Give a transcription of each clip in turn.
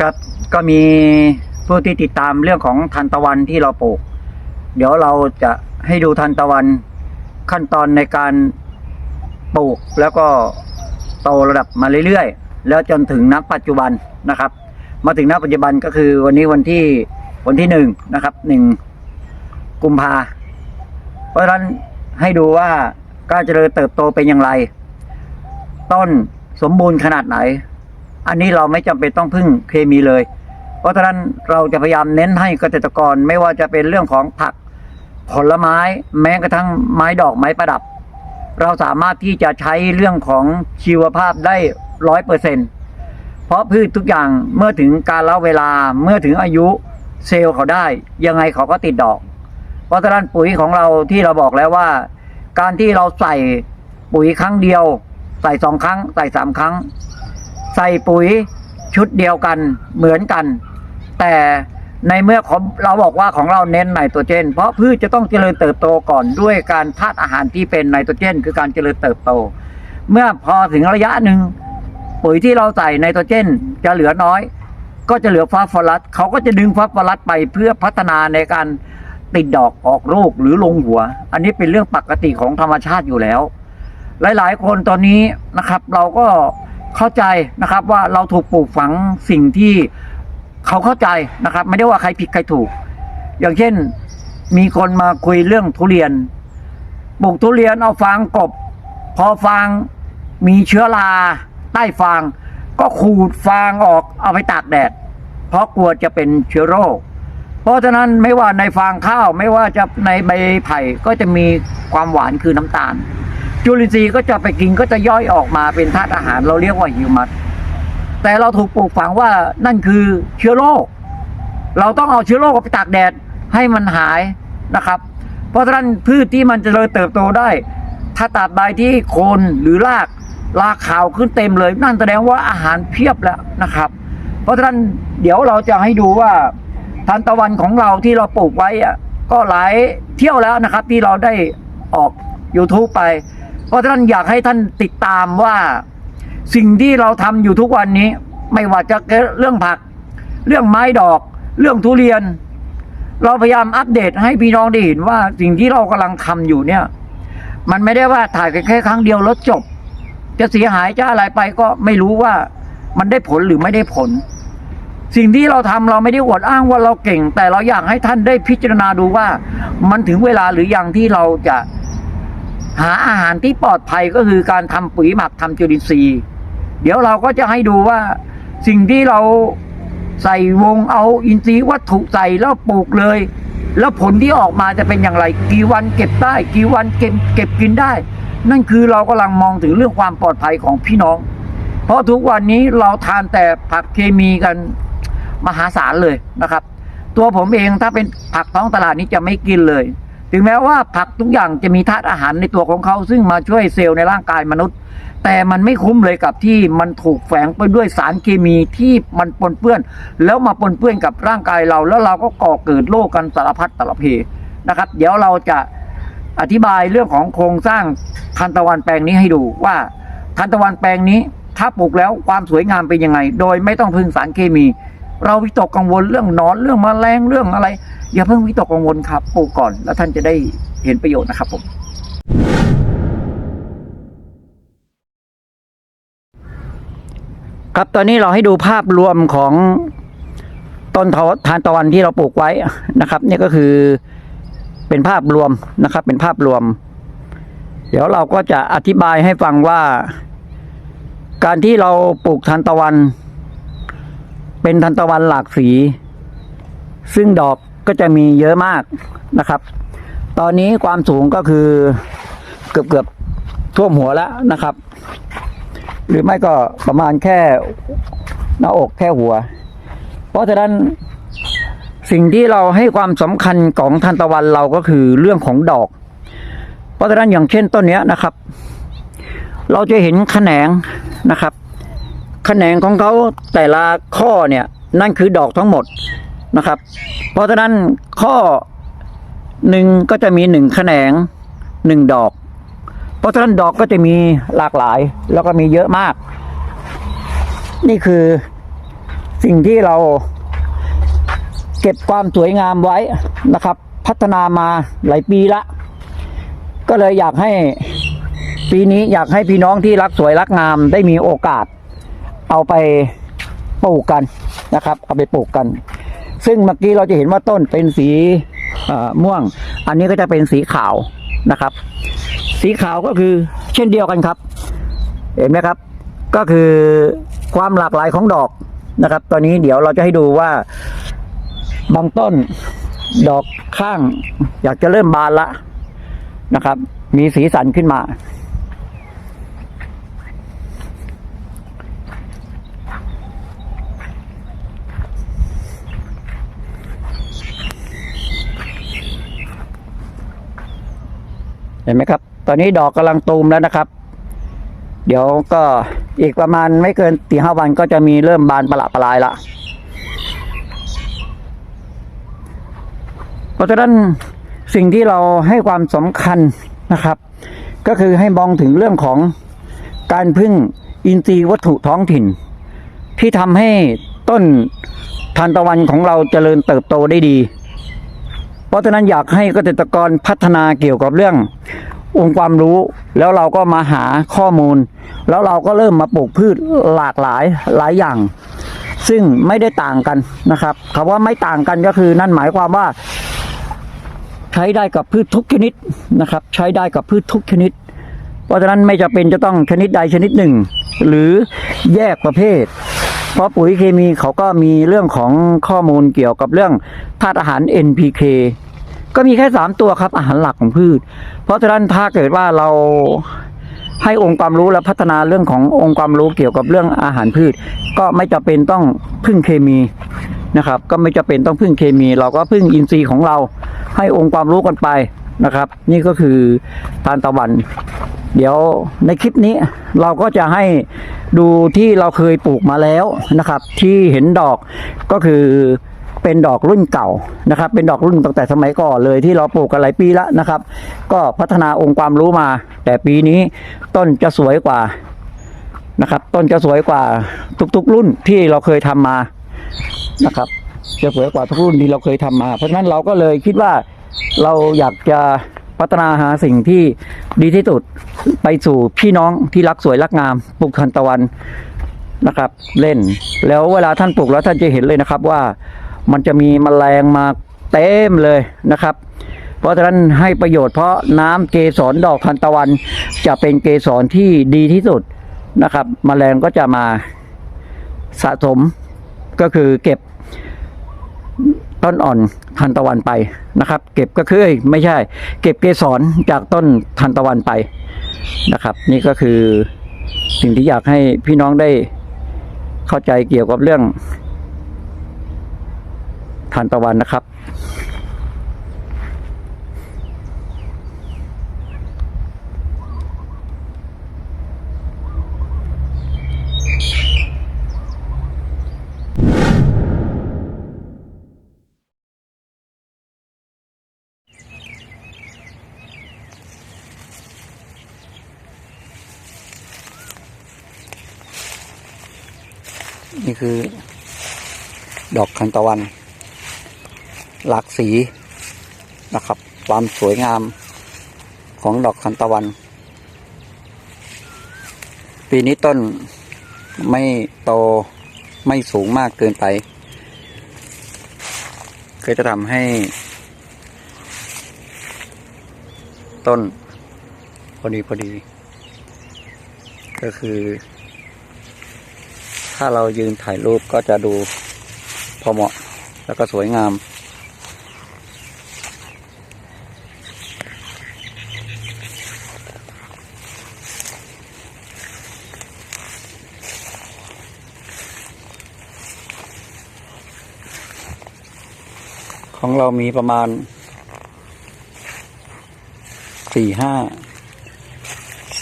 ก็ก็มีผู้ที่ติดตามเรื่องของทันตะวันที่เราปลูก เดี๋ยวเราจะให้ดูทันตะวันขั้นตอนในการปลูกแล้วก็โตระดับมาเรื่อยๆ แล้วจนถึงนักปัจจุบันนะครับ มาถึงนักปัจจุบันก็คือวันนี้วันที่วันที่หนึ่งนะครับหนึ่งกุมภาเพราะฉะนั้นให้ดูว่าการเจริญเติบโตเป็นอย่างไร ต้นสมบูรณ์ขนาดไหน อันนี้เราไม่จำเป็นต้องพึ่งเคมีเลย เพราะฉะนั้นเราจะพยายามเน้นให้เกษตรกรไม่ว่าจะเป็นเรื่องของผักผลไม้แม้กระทั่งไม้ดอกไม้ประดับ เราสามารถที่จะใช้เรื่องของชีวภาพได้ร้อยเปอร์เซ็นเพราะพืชทุกอย่างเมื่อถึงการละเวลาเมื่อถึงอายุเซลล์เขาได้ ยังไงเขาก็ติดดอก เพราะฉะนั้นปุ๋ยของเราที่เราบอกแล้วว่า การที่เราใส่ปุ๋ยครั้งเดียว ใส่สองครั้ง ใส่สามครั้ง ใส่ปุ๋ยชุดเดียวกันเหมือนกัน แต่ในเมื่อของเราบอกว่าของเราเน้นไนโตรเจน เพราะพืชจะต้องเจริญเติบโตก่อนด้วยการธาตุอาหารที่เป็นไนโตรเจน คือการเจริญเติบโต เมื่อพอถึงระยะหนึ่งปุ๋ยที่เราใส่ไนโตรเจนจะเหลือน้อย ก็จะเหลือฟอสฟอรัสเขาก็จะดึงฟอสฟอรัสไปเพื่อพัฒนาในการติดดอกออกลูกหรือลงหัว อันนี้เป็นเรื่องปกติของธรรมชาติอยู่แล้ว หลาย ๆ คนตอนนี้นะครับ เราก็ เข้าใจนะครับว่าเราถูกปลูกฝังสิ่งที่เขาเข้าใจนะครับ ไม่ได้ว่าใครผิดใครถูก อย่างเช่นมีคนมาคุยเรื่องทุเรียนปลูกทุเรียนเอาฟางกบ พอฟางมีเชื้อราใต้ฟาง ก็ขูดฟางออกเอาไปตากแดด เพราะกลัวจะเป็นเชื้อโรค เพราะฉะนั้นไม่ว่าในฟางข้าวไม่ว่าจะในใบไผ่ก็จะมีความหวานคือน้ำตาล จุลินทรีย์ก็จะไปกินก็จะย่อยออกมาเป็นธาตุอาหาร เราเรียกว่าฮิวมัสแต่เราถูกปลูกฝังว่านั่นคือเชื้อโรคเราต้องเอาเชื้อโรคออกไปตากแดดให้มันหายนะครับ เพราะฉะนั้นพืชที่มันจะเลยเติบโตได้ ถ้าตราบใดที่โคนหรือรากรากขาวขึ้นเต็มเลย นั่นแสดงว่าอาหารเพียบแล้วนะครับ เพราะฉะนั้นเดี๋ยวเราจะให้ดูว่าทานตะวันของเราที่เราปลูกไว้อะก็หลายเที่ยวแล้วนะครับ ที่เราได้ออก YouTube ไป เพราะฉะนั้นอยากให้ท่านติดตามว่าสิ่งที่เราทำอยู่ทุกวันนี้ ไม่ว่าจะเรื่องผัก เรื่องไม้ดอก เรื่องทุเรียน เราพยายามอัปเดตให้พี่น้องได้เห็นว่าสิ่งที่เรากำลังทำอยู่เนี่ย มันไม่ได้ว่าถ่ายแค่ครั้งเดียวแล้วจบ จะเสียหายจะอะไรไปก็ไม่รู้ว่ามันได้ผลหรือไม่ได้ผล สิ่งที่เราทำเราไม่ได้อวดอ้างว่าเราเก่ง แต่เราอยากให้ท่านได้พิจารณาดูว่า มันถึงเวลาหรือยังที่เราจะ หาอาหารที่ปลอดภัยก็คือการทำปุ๋ยหมักทำจุลินทรีย์ เดี๋ยวเราก็จะให้ดูว่าสิ่งที่เราใส่วงเอาอินทรีย์วัตถุใส่แล้วปลูกเลย แล้วผลที่ออกมาจะเป็นอย่างไร กี่วันเก็บได้ กี่วันเก็บเก็บกินได้ นั่นคือเรากำลังมองถึงเรื่องความปลอดภัยของพี่น้อง เพราะทุกวันนี้เราทานแต่ผักเคมีกันมหาศาลเลยนะครับ ตัวผมเองถ้าเป็นผักท้องตลาดนี้จะไม่กินเลย ถึงแม้ว่าผักทุกอย่างจะมีธาตุอาหารในตัวของเขา ซึ่งมาช่วยเซลล์ในร่างกายมนุษย์ แต่มันไม่คุ้มเลยกับที่มันถูกแฝงไปด้วยสารเคมีที่มันปนเปื้อน แล้วมาปนเปื้อนกับร่างกายเรา แล้วเราก็ก่อเกิดโรคกันสารพัดสารเพนะครับ เดี๋ยวเราจะอธิบายเรื่องของโครงสร้างทันตะวันแปลงนี้ให้ดูว่าทันตะวันแปลงนี้ถ้าปลูกแล้วความสวยงามเป็นยังไง โดยไม่ต้องพึ่งสารเคมี เราวิตกกังวลเรื่องนอนเรื่องแมลงเรื่องอะไร อย่าเพิ่งวิตกกังวลครับปลูกก่อน แล้วท่านจะได้เห็นประโยชน์นะครับผมครับตอนนี้เราให้ดูภาพรวมของต้นทานตะวันที่เราปลูกไว้นะครับ นี่ก็คือเป็นภาพรวมนะครับ เป็นภาพรวม เดี๋ยวเราก็จะอธิบายให้ฟังว่า การที่เราปลูกทานตะวัน เป็นทานตะวันหลากสี ซึ่งดอก ก็จะมีเยอะมากนะครับ ตอนนี้ความสูงก็คือเกือบเกือบๆท่วมหัวแล้วนะครับ หรือไม่ก็ประมาณแค่หน้าอกแค่หัว เพราะฉะนั้นสิ่งที่เราให้ความสำคัญของทานตะวันเราก็คือเรื่องของดอก เพราะฉะนั้นอย่างเช่นต้นนี้นะครับ เราจะเห็นแขนงนะครับแขนงของเขาแต่ละข้อเนี่ยนั่นคือดอกทั้งหมด นะครับ เพราะฉะนั้นข้อหนึ่งก็จะมีหนึ่งแขนงหนึ่งดอก เพราะฉะนั้นดอกก็จะมีหลากหลายแล้วก็มีเยอะมาก นี่คือสิ่งที่เราเก็บความสวยงามไว้นะครับ พัฒนามาหลายปีละ ก็เลยอยากให้ปีนี้อยากให้พี่น้องที่รักสวยรักงามได้มีโอกาส เอาไปปลูกกันนะครับ เอาไปปลูกกัน ซึ่งเมื่อกี้เราจะเห็นว่าต้นเป็นสีม่วง อันนี้ก็จะเป็นสีขาวนะครับ สีขาวก็คือเช่นเดียวกันครับ เห็นไหมครับ ก็คือความหลากหลายของดอกนะครับ ตอนนี้เดี๋ยวเราจะให้ดูว่าบางต้นดอกข้าง อยากจะเริ่มบานละนะครับ มีสีสันขึ้นมา เห็นไหมครับ ตอนนี้ดอกกำลังตูมแล้วนะครับ เดี๋ยวก็อีกประมาณไม่เกินสี่ห้าวันก็จะมีเริ่มบานประหลาประลายละเพราะฉะนั้นสิ่งที่เราให้ความสำคัญนะครับ ก็คือให้มองถึงเรื่องของการพึ่งอินทรีย์วัตถุท้องถิ่น ที่ทำให้ต้นทานตะวันของเราเจริญเติบโตได้ดี ราะฉะนั้นอยากให้เกษตรกรพัฒนาเกี่ยวกับเรื่ององค์ความรู้แล้วเราก็มาหาข้อมูล แล้วเราก็เริ่มมาปลูกพืชหลากหลายหลายอย่าง ซึ่งไม่ได้ต่างกันนะครับคำว่าไม่ต่างกันก็คือนั่นหมายความว่า ใช้ได้กับพืชทุกชนิดนะครับ ใช้ได้กับพืชทุกชนิด เพราะฉะนั้นไม่จะเป็นจะต้องชนิดใดชนิดหนึ่ง หรือแยกประเภท เพราะปุ๋ยเคมีเขาก็มีเรื่องของข้อมูลเกี่ยวกับเรื่องธาตุอาหาร NPK ก็มีแค่สามตัวครับอาหารหลักของพืช เพราะฉะนั้นถ้าเกิดว่าเราให้องค์ความรู้และพัฒนาเรื่องขององค์ความรู้เกี่ยวกับเรื่องอาหารพืช ก็ไม่จำเป็นต้องพึ่งเคมีนะครับ ก็ไม่จำเป็นต้องพึ่งเคมี เราก็พึ่งอินทรีย์ของเราให้องค์ความรู้กันไปนะครับ นี่ก็คือทานตะวัน เดี๋ยวในคลิปนี้เราก็จะให้ดูที่เราเคยปลูกมาแล้วนะครับ ที่เห็นดอกก็คือ เป็นดอกรุ่นเก่านะครับ เป็นดอกรุ่นตั้งแต่สมัยก่อนเลยที่เราปลูกกันหลายปีแล้วนะครับ ก็พัฒนาองค์ความรู้มา แต่ปีนี้ต้นจะสวยกว่านะครับ ต้นจะสวยกว่าทุกๆรุ่นที่เราเคยทำมานะครับจะสวยกว่าทุกรุ่นที่เราเคยทำมา เพราะฉะนั้นเราก็เลยคิดว่าเราอยากจะพัฒนาหาสิ่งที่ดีที่สุดไปสู่พี่น้องที่รักสวยรักงามปลูกทันตะวันนะครับ เล่น แล้วเวลาท่านปลูกแล้วท่านจะเห็นเลยนะครับว่า มันจะมีมแมลงมาเต็มเลยนะครับ เพราะฉะนั้นให้ประโยชน์เพราะน้ำเกสรดอกทันตะวัน จะเป็นเกสรที่ดีที่สุดนะครับมแมลงก็จะมาสะสมก็คือเก็บต้นอ่อนทันตะวันไปนะครับ เก็บก็คือไม่ใช่ เก็บเกสรจากต้นทันตะวันไปนะครับ นี่ก็คือสิ่งที่อยากให้พี่น้องได้เข้าใจเกี่ยวกับเรื่อง ทันตะวันนะครับ นี่คือ ดอกทันตะวัน หลากสีนะครับ ความสวยงามของดอกทันตะวัน ปีนี้ต้นไม่โตไม่สูงมากเกินไป ก็จะทำให้ ต้นพอดีพอดี ก็คือ ถ้าเรายืนถ่ายรูปก็จะดูพอเหมาะแล้วก็สวยงาม ของเรามีประมาณสี่ห้า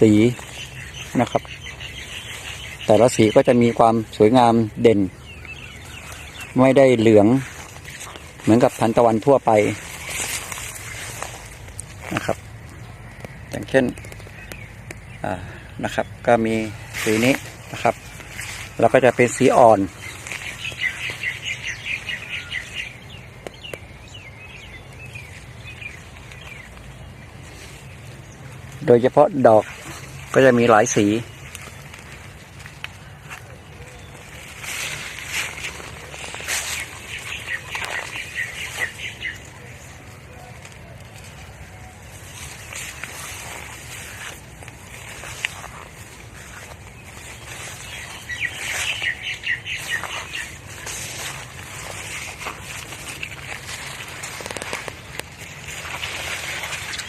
สีนะครับ แต่ละสีก็จะมีความสวยงามเด่น ไม่ได้เหลือง เหมือนกับทันตะวันทั่วไปนะครับ อย่างเช่นนะครับ ก็มีสีนี้นะครับ แล้วก็จะเป็นสีอ่อน โดยเฉพาะดอกก็จะมีหลายสี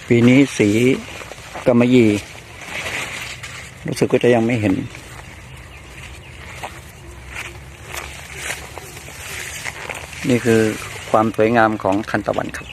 ปีนี้สี กำมะยี รู้สึกก็จะยังไม่เห็น นี่คือความสวยงามของทันตะวันครับ